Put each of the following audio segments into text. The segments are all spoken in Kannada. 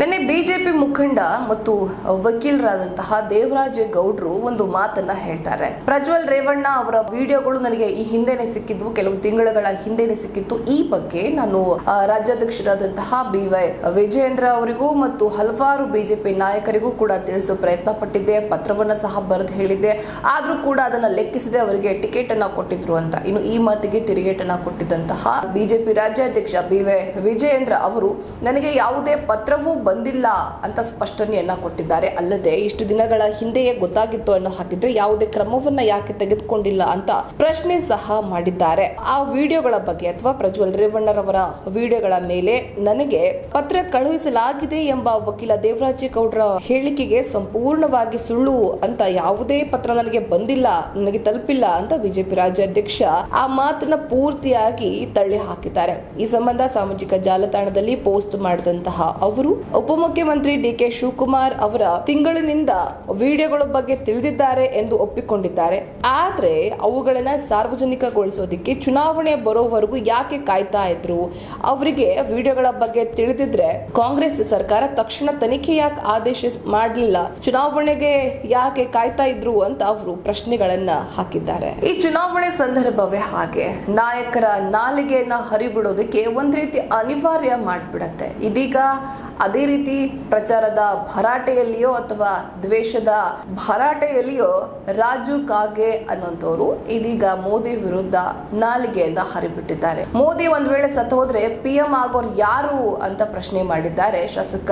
ನಿನ್ನೆ ಬಿಜೆಪಿ ಮುಖಂಡ ಮತ್ತು ವಕೀಲರಾದಂತಹ ದೇವರಾಜ ಗೌಡ್ರು ಒಂದು ಮಾತನ್ನ ಹೇಳ್ತಾರೆ. ಪ್ರಜ್ವಲ್ ರೇವಣ್ಣ ಅವರ ವಿಡಿಯೋಗಳು ನನಗೆ ಈ ಹಿಂದೆನೆ ಸಿಕ್ಕಿದ್ವು ಕೆಲವು ತಿಂಗಳುಗಳ ಹಿಂದೆನೆ ಸಿಕ್ಕಿತ್ತು. ಈ ಬಗ್ಗೆ ನಾನು ರಾಜ್ಯಾಧ್ಯಕ್ಷರಾದಂತಹ ಬಿ ವೈ ವಿಜಯೇಂದ್ರ ಅವರಿಗೂ ಮತ್ತು ಹಲವಾರು ಬಿಜೆಪಿ ನಾಯಕರಿಗೂ ಕೂಡ ತಿಳಿಸೋ ಪ್ರಯತ್ನ ಪಟ್ಟಿದ್ದೆ, ಪತ್ರವನ್ನ ಸಹ ಬರೆದು ಹೇಳಿದ್ದೆ. ಆದ್ರೂ ಕೂಡ ಅದನ್ನ ಲೆಕ್ಕಿಸದೆ ಅವರಿಗೆ ಟಿಕೆಟ್ ಅನ್ನ ಕೊಟ್ಟಿದ್ರು ಅಂತ. ಇನ್ನು ಈ ಮಾತಿಗೆ ತಿರುಗೇಟನ್ನ ಕೊಟ್ಟಿದ್ದಂತಹ ಬಿಜೆಪಿ ರಾಜ್ಯಾಧ್ಯಕ್ಷ ಬಿ ವೈ ವಿಜಯೇಂದ್ರ ಅವರು, ನನಗೆ ಯಾವುದೇ ಪತ್ರವೂ ಬಂದಿಲ್ಲ ಅಂತ ಸ್ಪಷ್ಟನೆಯನ್ನ ಕೊಟ್ಟಿದ್ದಾರೆ. ಅಲ್ಲದೆ ಇಷ್ಟು ದಿನಗಳ ಹಿಂದೆಯೇ ಗೊತ್ತಾಗಿತ್ತು ಅನ್ನೋ ಹಾಕಿದ್ರೆ ಯಾವುದೇ ಕ್ರಮವನ್ನ ಯಾಕೆ ತೆಗೆದುಕೊಂಡಿಲ್ಲ ಅಂತ ಪ್ರಶ್ನೆ ಸಹ ಮಾಡಿದ್ದಾರೆ. ಆ ವಿಡಿಯೋಗಳ ಬಗ್ಗೆ ಅಥವಾ ಪ್ರಜ್ವಲ್ ರೇವಣ್ಣರವರ ವಿಡಿಯೋಗಳ ಮೇಲೆ ನನಗೆ ಪತ್ರ ಕಳುಹಿಸಲಾಗಿದೆ ಎಂಬ ವಕೀಲ ದೇವರಾಜ ಗೌಡ್ರ ಹೇಳಿಕೆಗೆ ಸಂಪೂರ್ಣವಾಗಿ ಸುಳ್ಳು ಅಂತ ಯಾವುದೇ ಪತ್ರ ನನಗೆ ಬಂದಿಲ್ಲ, ನನಗೆ ತಲುಪಿಲ್ಲ ಅಂತ ಬಿಜೆಪಿ ರಾಜ್ಯಾಧ್ಯಕ್ಷ ಆ ಮಾತನ್ನ ಪೂರ್ತಿಯಾಗಿ ತಳ್ಳಿ ಹಾಕಿದ್ದಾರೆ. ಈ ಸಂಬಂಧ ಸಾಮಾಜಿಕ ಜಾಲತಾಣದಲ್ಲಿ ಪೋಸ್ಟ್ ಮಾಡಿದಂತಹ ಅವರು ಉಪಮುಖ್ಯಮಂತ್ರಿ ಡಿ ಕೆ ಶಿವಕುಮಾರ್ ಅವರ ತಿಂಗಳಿನಿಂದ ವಿಡಿಯೋಗಳ ಬಗ್ಗೆ ತಿಳಿದಿದ್ದಾರೆ ಎಂದು ಒಪ್ಪಿಕೊಂಡಿದ್ದಾರೆ. ಆದರೆ ಅವುಗಳನ್ನ ಸಾರ್ವಜನಿಕಗೊಳಿಸೋದಿಕ್ಕೆ ಚುನಾವಣೆ ಬರೋವರೆಗೂ ಯಾಕೆ ಕಾಯ್ತಾ ಇದ್ರು? ಅವರಿಗೆ ವಿಡಿಯೋಗಳ ಬಗ್ಗೆ ತಿಳಿದಿದ್ರೆ ಕಾಂಗ್ರೆಸ್ ಸರ್ಕಾರ ತಕ್ಷಣ ತನಿಖೆ ಯಾಕೆ ಆದೇಶ ಮಾಡಲಿಲ್ಲ? ಚುನಾವಣೆಗೆ ಯಾಕೆ ಕಾಯ್ತಾ ಇದ್ರು ಅಂತ ಅವರು ಪ್ರಶ್ನೆಗಳನ್ನ ಹಾಕಿದ್ದಾರೆ. ಈ ಚುನಾವಣೆ ಸಂದರ್ಭವೇ ಹಾಗೆ. ನಾಯಕರ ನಾಲಿಗೆಯನ್ನ ಹರಿಬಿಡೋದಕ್ಕೆ ಒಂದ್ ರೀತಿ ಅನಿವಾರ್ಯ ಮಾಡ್ಬಿಡತ್ತೆ. ಇದೀಗ ಅದೇ ರೀತಿ ಪ್ರಚಾರದ ಭರಾಟೆಯಲ್ಲಿಯೋ ಅಥವಾ ದ್ವೇಷದ ಭರಾಟೆಯಲ್ಲಿಯೋ ರಾಜು ಕಾಗೆ ಅನ್ನುವಂಥವ್ರು ಇದೀಗ ಮೋದಿ ವಿರುದ್ಧ ನಾಲಿಗೆಯನ್ನ ಹರಿಬಿಟ್ಟಿದ್ದಾರೆ. ಮೋದಿ ಒಂದ್ ವೇಳೆ ಸತ್ತು ಹೋದ್ರೆ ಪಿ ಎಂ ಆಗೋರು ಯಾರು ಅಂತ ಪ್ರಶ್ನೆ ಮಾಡಿದ್ದಾರೆ. ಶಾಸಕ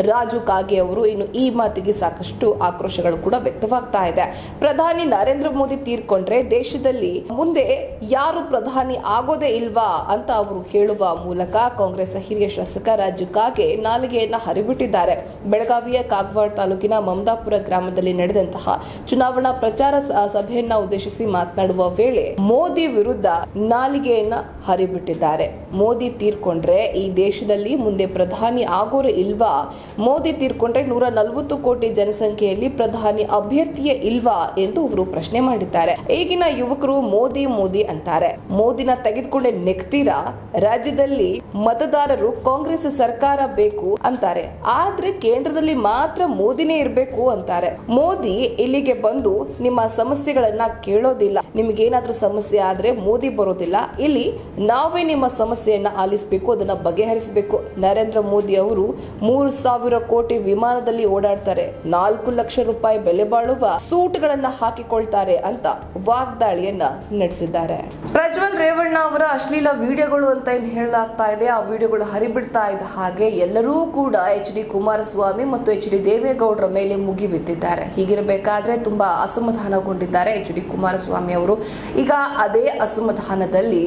ರಾಜು ಕಾಗೆ ಅವರು ಇನ್ನು ಈ ಮಾತಿಗೆ ಸಾಕಷ್ಟು ಆಕ್ರೋಶಗಳು ಕೂಡ ವ್ಯಕ್ತವಾಗ್ತಾ ಇದೆ. ಪ್ರಧಾನಿ ನರೇಂದ್ರ ಮೋದಿ ತೀರ್ಕೊಂಡ್ರೆ ದೇಶದಲ್ಲಿ ಮುಂದೆ ಯಾರು ಪ್ರಧಾನಿ ಆಗೋದೇ ಇಲ್ವಾ ಅಂತ ಅವರು ಹೇಳುವ ಮೂಲಕ ಕಾಂಗ್ರೆಸ್ ಹಿರಿಯ ಶಾಸಕ ರಾಜು ಕಾಗೆ ನಾಲಿಗೆಯನ್ನ ಹರಿಬಿಟ್ಟಿದ್ದಾರೆ. ಬೆಳಗಾವಿಯ ಕಾಗವಾಡ ತಾಲೂಕಿನ ಮಮದಾಪುರ ಗ್ರಾಮದಲ್ಲಿ ನಡೆದಂತಹ ಚುನಾವಣಾ ಪ್ರಚಾರ ಸಭೆಯನ್ನ ಉದ್ದೇಶಿಸಿ ಮಾತನಾಡುವ ವೇಳೆ ಮೋದಿ ವಿರುದ್ಧ ನಾಲಿಗೆಯನ್ನ ಹರಿಬಿಟ್ಟಿದ್ದಾರೆ. ಮೋದಿ ತೀರ್ಕೊಂಡ್ರೆ ಈ ದೇಶದಲ್ಲಿ ಮುಂದೆ ಪ್ರಧಾನಿ ಆಗೋರು ಇಲ್ವಾ? ಮೋದಿ ತೀರ್ಕೊಂಡ್ರೆ ನೂರ ನಲವತ್ತು ಕೋಟಿ ಜನಸಂಖ್ಯೆಯಲ್ಲಿ ಪ್ರಧಾನಿ ಅಭ್ಯರ್ಥಿಯೇ ಇಲ್ವಾ ಎಂದು ಅವರು ಪ್ರಶ್ನೆ ಮಾಡಿದ್ದಾರೆ. ಈಗಿನ ಯುವಕರು ಮೋದಿ ಮೋದಿ ಅಂತಾರೆ. ಮೋದಿನ ತೆಗೆದುಕೊಂಡೆ ನೆಗ್ತೀರಾ? ರಾಜ್ಯದಲ್ಲಿ ಮತದಾರರು ಕಾಂಗ್ರೆಸ್ ಸರ್ಕಾರ ಬೇಕು ಅಂತಾರೆ. ಆದ್ರೆ ಕೇಂದ್ರದಲ್ಲಿ ಮಾತ್ರ ಮೋದಿನೇ ಇರಬೇಕು ಅಂತಾರೆ. ಮೋದಿ ಇಲ್ಲಿಗೆ ಬಂದು ನಿಮ್ಮ ಸಮಸ್ಯೆಗಳನ್ನ ಕೇಳೋದಿಲ್ಲ. ನಿಮ್ಗೇನಾದ್ರೂ ಸಮಸ್ಯೆ ಆದ್ರೆ ಮೋದಿ ಬರೋದಿಲ್ಲ. ಇಲ್ಲಿ ನಾವೇ ನಿಮ್ಮ ಸಮಸ್ಯೆಯನ್ನ ಆಲಿಸಬೇಕು, ಅದನ್ನ ಬಗೆಹರಿಸಬೇಕು. ನರೇಂದ್ರ ಮೋದಿ ಅವರು ಮೂರು ಸಾವಿರ ಕೋಟಿ ವಿಮಾನದಲ್ಲಿ ಓಡಾಡ್ತಾರೆ. ನಾಲ್ಕು ಲಕ್ಷ ರೂಪಾಯಿ ಬೆಲೆ ಬಾಳುವ ಸೂಟ್ಗಳನ್ನ ಹಾಕಿಕೊಳ್ತಾರೆ ಅಂತ ವಾಗ್ದಾಳಿಯನ್ನ ನಡೆಸಿದ್ದಾರೆ. ಪ್ರಜ್ವಲ್ ರೇವಣ್ಣ ಅವರ ಅಶ್ಲೀಲ ವಿಡಿಯೋಗಳು ಅಂತ ಏನ್ ಹೇಳಲಾಗ್ತಾ ಇದೆ? ಆ ವಿಡಿಯೋಗಳು ಹರಿಬಿಡ್ತಾ ಇದ್ದ ಹಾಗೆ ಎಲ್ಲರೂ ಕೂಡ ಎಚ್ ಡಿ ಕುಮಾರಸ್ವಾಮಿ ಮತ್ತು ಎಚ್ ಡಿ ದೇವೇಗೌಡರ ಮೇಲೆ ಮುಗಿಬಿದ್ದಿದ್ದಾರೆ ಹೀಗಿರಬೇಕಾದ್ರೆ ತುಂಬಾ ಅಸಮಾಧಾನಗೊಂಡಿದ್ದಾರೆ ಎಚ್ ಡಿ ಕುಮಾರಸ್ವಾಮಿ ಅವರು. ಈಗ ಅದೇ ಅಸಮಾಧಾನದಲ್ಲಿ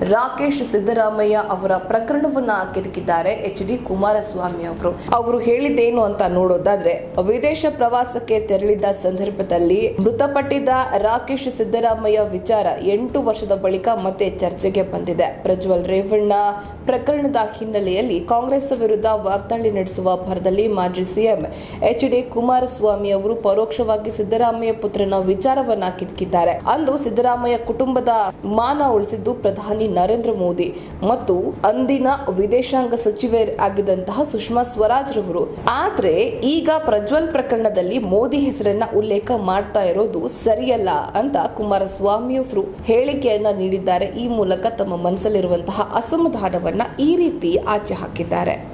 ರಾಕೇಶ್ ಸಿದ್ದರಾಮಯ್ಯ ಅವರ ಪ್ರಕರಣವನ್ನ ಕೆದಕಿದ್ದಾರೆ ಎಚ್ ಡಿ ಕುಮಾರಸ್ವಾಮಿ ಅವರು. ಅವರು ಹೇಳಿದ್ದೇನು ಅಂತ ನೋಡೋದಾದ್ರೆ, ವಿದೇಶ ಪ್ರವಾಸಕ್ಕೆ ತೆರಳಿದ್ದ ಸಂದರ್ಭದಲ್ಲಿ ಮೃತಪಟ್ಟಿದ್ದ ರಾಕೇಶ್ ಸಿದ್ದರಾಮಯ್ಯ ವಿಚಾರ ಎಂಟು ವರ್ಷದ ಬಳಿಕ ಮತ್ತೆ ಚರ್ಚೆಗೆ ಬಂದಿದೆ. ಪ್ರಜ್ವಲ್ ರೇವಣ್ಣ ಪ್ರಕರಣದ ಹಿನ್ನೆಲೆಯಲ್ಲಿ ಕಾಂಗ್ರೆಸ್ ವಿರುದ್ಧ ವಾಗ್ದಾಳಿ ನಡೆಸುವ ಭರದಲ್ಲಿ ಮಾಜಿ ಸಿಎಂ ಎಚ್ ಡಿ ಕುಮಾರಸ್ವಾಮಿ ಅವರು ಪರೋಕ್ಷವಾಗಿ ಸಿದ್ದರಾಮಯ್ಯ ಪುತ್ರನ ವಿಚಾರವನ್ನ ಕಿತ್ಕಿದ್ದಾರೆ ಅಂದು ಸಿದ್ದರಾಮಯ್ಯ ಕುಟುಂಬದ ಮಾನ ಉಳಿಸಿದ್ದು ಪ್ರಧಾನಿ ನರೇಂದ್ರ ಮೋದಿ ಮತ್ತು ಅಂದಿನ ವಿದೇಶಾಂಗ ಸಚಿವೆ ಆಗಿದ್ದಂತಹ ಸುಷ್ಮಾ ಸ್ವರಾಜ್ ರವರು. ಆದ್ರೆ ಈಗ ಪ್ರಜ್ವಲ್ ಪ್ರಕರಣದಲ್ಲಿ ಮೋದಿ ಹೆಸರನ್ನ ಉಲ್ಲೇಖ ಮಾಡ್ತಾ ಇರೋದು ಸರಿಯಲ್ಲ ಅಂತ ಕುಮಾರಸ್ವಾಮಿ ಅವರು ಹೇಳಿಕೆಯನ್ನ ನೀಡಿದ್ದಾರೆ. ಈ ಮೂಲಕ ತಮ್ಮ ಮನಸ್ಸಲ್ಲಿರುವಂತಹ ಅಸಮಾಧಾನವನ್ನ ಈ ರೀತಿ ಆಚೆ ಹಾಕಿದ್ದಾರೆ.